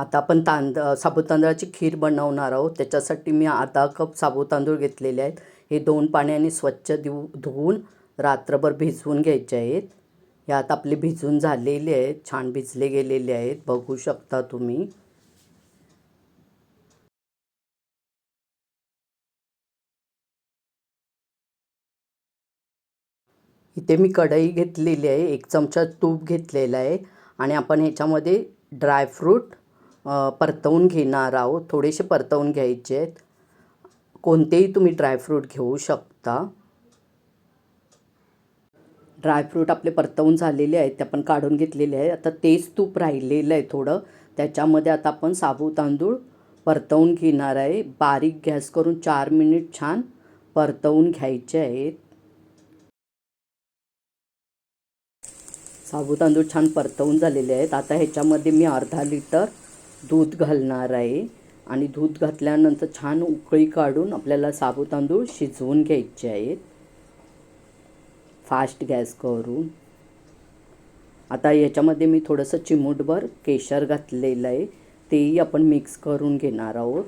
आता आपण तांद साबू तांदळाची खीर बनवणार आहोत. त्याच्यासाठी मी अर्धा कप साबू तांदूळ घेतलेले आहेत. हे दोन पाण्याने स्वच्छ देऊ धुवून रात्रभर भिजवून घ्यायचे आहेत. हे आता आपले भिजून झालेले आहेत. छान भिजले गेलेले आहेत. बघू शकता तुम्ही. इथे मी कढई घेतलेली आहे. एक चमचा तूप घेतलेला आहे. आणि आपण ह्याच्यामध्ये ड्रायफ्रूट परतवून घेणार आहोत. थोडेसे परतवून घ्यायचे आहेत. कोणतेही तुम्ही ड्रायफ्रूट घेऊ शकता. ड्रायफ्रूट आपले परतवून झालेले आहेत. ते आपण काढून घेतलेले आहे आता तेच तूप राहिलेलं आहे थोडं. त्याच्यामध्ये आता आपण साबू तांदूळ परतवून घेणार आहे. बारीक गॅस करून चार मिनिट छान परतवून घ्यायचे आहेत. साबू तांदूळ छान परतवून झालेले आहेत. आता ह्याच्यामध्ये मी अर्धा लिटर दूध घालणार आहे. आणि दूध घातल्यानंतर छान उकळी काढून आपल्याला साबू तांदूळ शिजवून घ्यायचे आहेत. फास्ट गॅस करून. आता याच्यामध्ये मी थोडंसं चिमूटभर केशर घातलेलं आहे. तेही आपण मिक्स करून घेणार आहोत.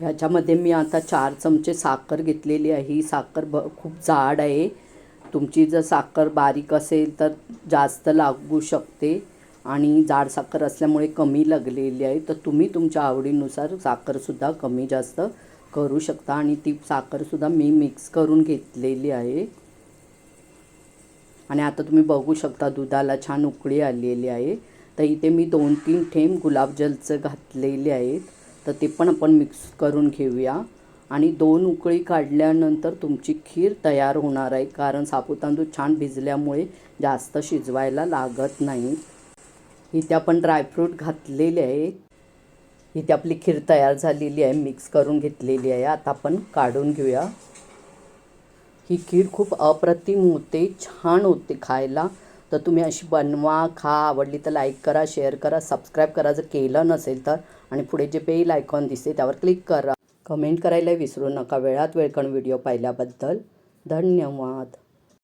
ह्याच्यामध्ये मी आता चार चमचे साखर घेतलेली आहे. ही साखर ब खूप जाड आहे. तुमची जर साखर बारीक असेल तर जास्त लागू शकते. आणि जाड साखर असल्यामुळे कमी लागलेली आहे तर तुम्ही तुमच्या आवडीनुसार साखरसुद्धा कमी जास्त करू शकता. आणि ती साखरसुद्धा मी मिक्स करून घेतलेली आहे. आणि आता तुम्ही बघू शकता दुधाला छान उकळी आलेली आहे. तर इथे मी दोन तीन थेंब गुलाबजलचं घातलेले आहेत. तर ते पण आपण मिक्स करून घेऊया. आणि दोन उकळी काढल्यानंतर तुमची खीर तयार होणार आहे कारण साबुतांदूळ छान भिजल्यामुळे जास्त शिजवायला लागत नाही. इथे आपण ड्रायफ्रूट घातलेले आहे. इथे आपली खीर तयार झालेली आहे मिक्स करून घेतलेली आहे. आता आपण काढून घेऊया. ही खीर खूप अप्रतिम होते छान होते खायला. तर तुम्ही अशी बनवा खा. आवडली तर लाईक करा शेअर करा सबस्क्राईब करा. जर केलं नसेल तर. आणि पुढे जे बेल आयकॉन दिसते त्यावर क्लिक करा. कमेंट करायला विसरू नका. वेळात वेळकण व्हिडिओ पाहिल्याबद्दल धन्यवाद.